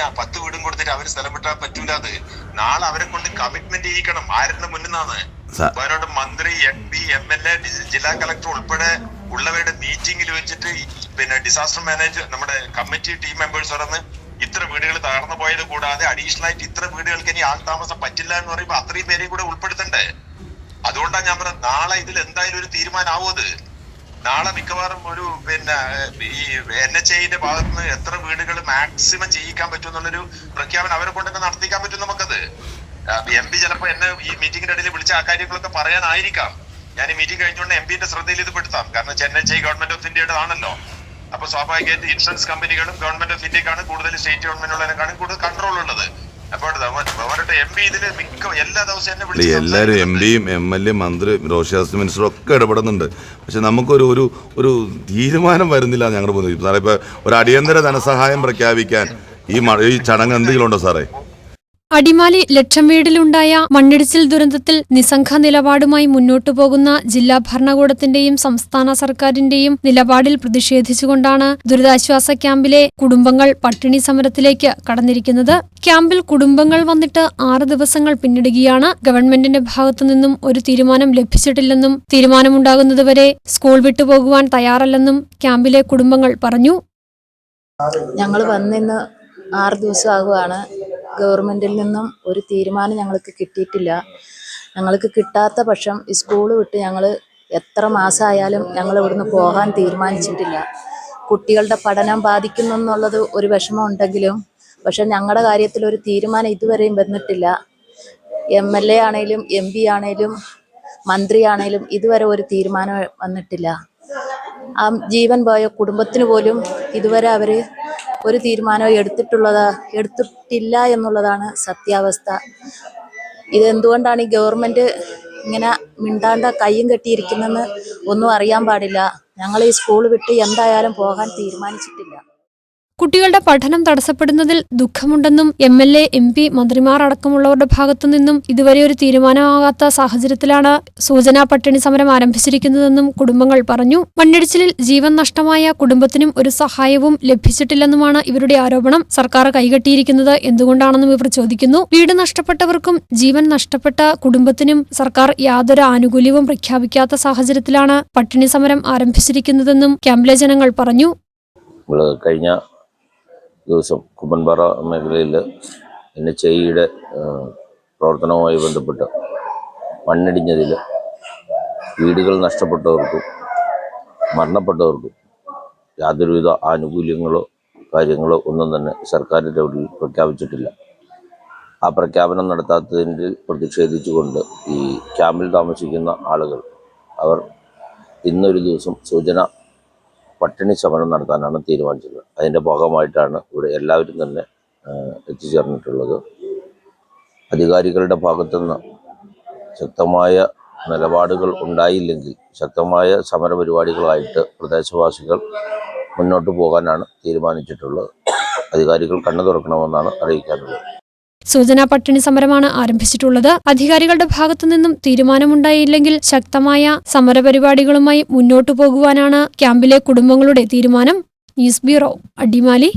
ആ പത്ത് വീടും കൊടുത്തിട്ട് അവർ സ്ഥലം വിട്ടാൻ പറ്റൂല അത്. നാളെ അവരെ കൊണ്ട് കമ്മിറ്റ്മെന്റ് ചെയ്യിക്കണം. ആരുടെ മുന്നിന്നാണ്. നിന്നാണ് അവരോട് മന്ത്രി M P M L A ജില്ലാ കളക്ടർ ഉൾപ്പെടെ ഉള്ളവരുടെ മീറ്റിംഗിൽ വെച്ചിട്ട് പിന്നെ ഡിസാസ്റ്റർ മാനേജർ നമ്മുടെ കമ്മിറ്റി ടീം മെമ്പേഴ്സ് പറഞ്ഞ് ഇത്ര വീടുകൾ തകർന്നു പോയത് കൂടാതെ അഡീഷണൽ ആയിട്ട് ഇത്ര വീടുകൾക്ക് ഇനി ആൾ താമസം പറ്റില്ല എന്ന് പറയുമ്പോൾ അത്രയും പേരെയും കൂടെ ഉൾപ്പെടുത്തണ്ടേ? അതുകൊണ്ടാണ് ഞാൻ പറഞ്ഞത് നാളെ ഇതിൽ എന്തായാലും ഒരു തീരുമാനമാവും അത്. നാളെ മിക്കവാറും ഒരു പിന്നെ ഈ എൻ എച്ച് ഐന്റെ ഭാഗത്ത് നിന്ന് എത്ര വീടുകൾ മാക്സിമം ചെയ്യിക്കാൻ പറ്റും എന്നുള്ളൊരു പ്രഖ്യാപനം അവരെ കൊണ്ടൊക്കെ നടത്തിക്കാൻ പറ്റും നമുക്കത്. എം പി ചിലപ്പോ എന്നെ ഈ മീറ്റിംഗിന്റെ ഇടയിൽ വിളിച്ച ആ കാര്യങ്ങളൊക്കെ പറയാനായിരിക്കാം. ഞാൻ ഈ മീറ്റിംഗ് കഴിഞ്ഞുകൊണ്ട് എം പിന്റെ ശ്രദ്ധയിൽ ഇത് പെടുത്താം കാരണം ചെന്നൈ ഗവൺമെന്റ് ഓഫ് ഇന്ത്യയുടെ ആണല്ലോ അപ്പൊ സ്വാഭാവികമായിട്ട് ഇൻഷുറൻസ് കമ്പനികളും ഗവൺമെന്റ് ഓഫ് ഇന്ത്യക്കാണ് കൂടുതൽ സ്റ്റേറ്റ് ഗവൺമെന്റിനുള്ളതിനെക്കാളും കൂടുതൽ കൺട്രോൾ ഉള്ളത്. അവരുടെ എം എല്ലാവരും പിയും എം എൽ എ മന്ത്രി റോഷിയാസ് മിനിസ്റ്ററും ഒക്കെ ഇടപെടുന്നുണ്ട്. പക്ഷെ നമുക്കൊരു ഒരു ഒരു തീരുമാനം വരുന്നില്ല ഞങ്ങളുടെ മുന്നിൽ സാറേ ഇപ്പൊ ഒരു അടിയന്തര ധനസഹായം പ്രഖ്യാപിക്കാൻ ഈ ഈ ചടങ്ങ് എന്തെങ്കിലും ഉണ്ടോ സാറേ? അടിമാലി ലക്ഷം വീടിലുണ്ടായ മണ്ണിടിച്ചിൽ ദുരന്തത്തിൽ നിസ്സംഘ നിലപാടുമായി മുന്നോട്ടു പോകുന്ന ജില്ലാ ഭരണകൂടത്തിന്റെയും സംസ്ഥാന സർക്കാരിന്റെയും നിലപാടിൽ പ്രതിഷേധിച്ചുകൊണ്ടാണ് ദുരിതാശ്വാസ ക്യാമ്പിലെ കുടുംബങ്ങൾ പട്ടിണി സമരത്തിലേക്ക് കടന്നിരിക്കുന്നത്. ക്യാമ്പിൽ കുടുംബങ്ങൾ വന്നിട്ട് ആറ് ദിവസങ്ങൾ പിന്നിടുകയാണ്. ഗവൺമെന്റിന്റെ ഭാഗത്തു നിന്നും ഒരു തീരുമാനം ലഭിച്ചിട്ടില്ലെന്നും തീരുമാനമുണ്ടാകുന്നതുവരെ സ്കൂൾ വിട്ടുപോകുവാൻ തയ്യാറല്ലെന്നും ക്യാമ്പിലെ കുടുംബങ്ങൾ പറഞ്ഞു. ഞങ്ങൾ വന്നിന്ന് ആറ് ദിവസമാകുകയാണ് ഗവൺമെന്റിൽ നിന്നും ഒരു തീരുമാനം ഞങ്ങൾക്ക് കിട്ടിയിട്ടില്ല. ഞങ്ങൾക്ക് കിട്ടാത്ത പക്ഷം സ്കൂൾ വിട്ട് ഞങ്ങൾ എത്ര മാസമായാലും ഞങ്ങൾ ഇവിടുന്ന് പോകാൻ തീരുമാനിച്ചിട്ടില്ല. കുട്ടികളുടെ പഠനം ബാധിക്കുന്നു എന്നുള്ളത് ഒരു വിഷമം ഉണ്ടെങ്കിലും പക്ഷെ ഞങ്ങളുടെ കാര്യത്തിൽ ഒരു തീരുമാനം ഇതുവരെയും വന്നിട്ടില്ല. എം എൽ എ ആണേലും എം പി ആണേലും മന്ത്രിയാണേലും ഇതുവരെ ഒരു തീരുമാനം വന്നിട്ടില്ല. ആ ജീവൻ പോയ കുടുംബത്തിന് പോലും ഇതുവരെ അവർ ഒരു തീരുമാനവും എടുത്തിട്ടുള്ളത് എടുത്തിട്ടില്ല എന്നുള്ളതാണ് സത്യാവസ്ഥ. ഇതെന്തുകൊണ്ടാണ് ഈ ഗവൺമെന്റ് ഇങ്ങനെ മിണ്ടാണ്ട കയ്യും കെട്ടിയിരിക്കുന്നതെന്ന് ഒന്നും അറിയാൻ പാടില്ല. ഞങ്ങൾ ഈ സ്കൂൾ വിട്ട് എന്തായാലും പോകാൻ തീരുമാനിച്ചിട്ടില്ല. കുട്ടികളുടെ പഠനം തടസ്സപ്പെടുന്നതിൽ ദുഃഖമുണ്ടെന്നും M L A M P മന്ത്രിമാർ അടക്കമുള്ളവരുടെ ഭാഗത്തുനിന്നും ഇതുവരെ ഒരു തീരുമാനമാകാത്ത സാഹചര്യത്തിലാണ് സൂചനാ പട്ടിണി സമരം ആരംഭിച്ചിരിക്കുന്നതെന്നും കുടുംബങ്ങൾ പറഞ്ഞു. മണ്ണിടിച്ചിലിൽ ജീവൻ നഷ്ടമായ കുടുംബത്തിനും ഒരു സഹായവും ലഭിച്ചിട്ടില്ലെന്നുമാണ് ഇവരുടെ ആരോപണം. സർക്കാർ കൈകെട്ടിയിരിക്കുന്നത് എന്തുകൊണ്ടാണെന്നും ഇവർ ചോദിക്കുന്നു. വീട് നഷ്ടപ്പെട്ടവർക്കും ജീവൻ നഷ്ടപ്പെട്ട കുടുംബത്തിനും സർക്കാർ യാതൊരു ആനുകൂല്യവും പ്രഖ്യാപിക്കാത്ത സാഹചര്യത്തിലാണ് പട്ടിണി സമരം ആരംഭിച്ചിരിക്കുന്നതെന്നും ക്യാമ്പിലെ ജനങ്ങൾ പറഞ്ഞു. കഴിഞ്ഞ ദിവസം കുമ്മൻപാറ മേഖലയിൽ എൻ എച്ച് ഐയുടെ പ്രവർത്തനവുമായി ബന്ധപ്പെട്ട് മണ്ണിടിഞ്ഞതിൽ വീടുകൾ നഷ്ടപ്പെട്ടവർക്കും മരണപ്പെട്ടവർക്കും യാതൊരുവിധ ആനുകൂല്യങ്ങളോ കാര്യങ്ങളോ ഒന്നും തന്നെ സർക്കാരിന്റെ ലെവലിൽ പ്രഖ്യാപിച്ചിട്ടില്ല. ആ പ്രഖ്യാപനം നടത്താത്തതിന്റെ പ്രതിഷേധിച്ചുകൊണ്ട് ഈ ക്യാമ്പിൽ താമസിക്കുന്ന ആളുകൾ അവർ ഇന്നൊരു ദിവസം സൂചന പട്ടിണി ശമനം നടത്താനാണ് തീരുമാനിച്ചത് അതിന്റെ ഭാഗമായിട്ടാണ് ഇവിടെ എല്ലാവരും തന്നെ എത്തിച്ചേർന്നിട്ടുള്ളത്. അധികാരികളുടെ ഭാഗത്തുനിന്ന് ശക്തമായ നിലപാടുകൾ ഉണ്ടായില്ലെങ്കിൽ ശക്തമായ സമരപരിപാടികളായിട്ട് പ്രദേശവാസികൾ മുന്നോട്ട് പോകാനാണ് തീരുമാനിച്ചിട്ടുള്ളത്. അധികാരികൾ കണ്ണു തുറക്കണമെന്നാണ് അറിയിക്കാനുള്ളത്. സൂചനാ പട്ടിണി സമരമാണ് ആരംഭിച്ചിട്ടുള്ളത്. അധികാരികളുടെ ഭാഗത്തുനിന്നും തീരുമാനമുണ്ടായില്ലെങ്കിൽ ശക്തമായ സമരപരിപാടികളുമായി മുന്നോട്ടു പോകുവാനാണ് ക്യാമ്പിലെ കുടുംബങ്ങളുടെ തീരുമാനം. News bureau Adimali.